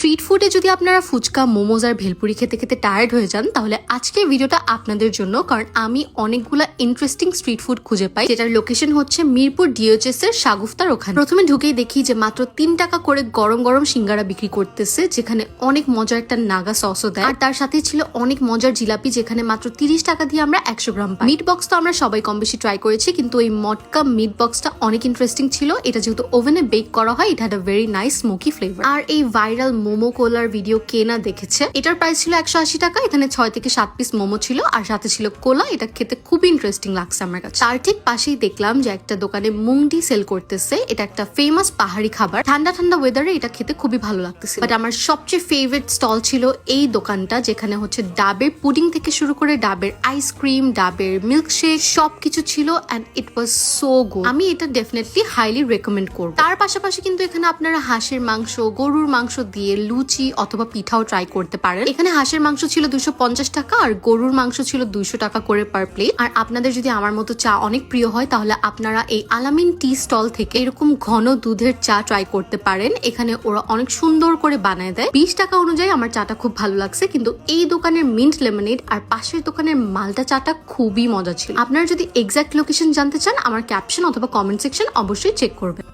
Street ফুডে যদি আপনারা ফুচকা মোমোজ আর ভেলপুরি খেতে খেতে টায়ার্ড হয়ে যান, তাহলে আজকের ভিডিওটা আপনাদের জন্য, কারণ আমি অনেকগুলো ইন্টারেস্টিং স্ট্রিট ফুড খুঁজে পাই। যেটার লোকেশন হচ্ছে মিরপুর ডিওচএস এর সাগুফতার ওখানে। প্রথমে ঢুকেই দেখি যে মাত্র তিন টাকা করে গরম গরম সিঙ্গারা বিক্রি করতেছে, যেখানে অনেক মজার একটা নাগা সসও দেয়। আর তার সাথে ছিল অনেক মজার জিলাপি, যেখানে মাত্র তিরিশ টাকা দিয়ে আমরা একশো গ্রাম পাই। মিট বক্স তো আমরা সবাই কম বেশি ট্রাই করেছি, কিন্তু এই মটকা মিট বক্সটা অনেক ইন্টারেস্টিং ছিল। এটা যেহেতু ওভেনে বেক করা হয় এটা একটা ভেরি নাইস স্মোকি ফ্লেভার আর এই ভাইরাল মোমো কোলার ভিডিও কে না দেখেছে। এটার প্রাইস ছিল একশো আশি টাকা, এখানে ছয় থেকে সাত পিস মোমো ছিল, আর সাথে ছিল কোলা। এটা খেতে খুবই ইন্টারেস্টিং লাগছে আমার কাছে। তার ঠিক পাশেই দেখলাম যে একটা দোকানে মুংডি সেল করতেছে। এটা একটা ফেমাস পাহাড়ি খাবার। ঠান্ডা ঠান্ডা ওয়েদারে এটা খেতে খুবই ভালো লাগতেছে বাট আমার সবচেয়ে ফেভারিট স্টল ছিল এই দোকানটা, যেখানে হচ্ছে ডাবের পুডিং থেকে শুরু করে ডাবের আইসক্রিম ডাবের মিল্কশেক সবকিছু ছিল and it was so good আমি এটা ডেফিনেটলি হাইলি রেকমেন্ড করব। তার পাশাপাশি কিন্তু এখানে আপনারা হাঁসের মাংস, গরুর মাংস দিয়ে লুচি অথবা পিঠাও ট্রাই করতে পারেন। এখানে হাঁসের মাংস ছিল দুশো টাকা আর গরুর মাংস ছিল দুশো টাকা করে পার প্লেট আর আপনাদের যদি আমার মতো চা অনেক প্রিয় হয়, তাহলে আপনারা এই আলামিন টি স্টল থেকে এরকম ঘন দুধের চা ট্রাই করতে পারেন। এখানে ওরা অনেক সুন্দর করে বানায় দেয়। বিশ টাকা অনুযায়ী আমার চাটা খুব ভালো লাগছে, কিন্তু এই দোকানের মিন্ট লেমনেড আর পাশের দোকানের মালটা চাটা খুবই মজা ছিল। আপনারা যদি এক্সাক্ট লোকেশন জানতে চান, আমার ক্যাপশন অথবা কমেন্ট সেকশন অবশ্যই চেক করবেন।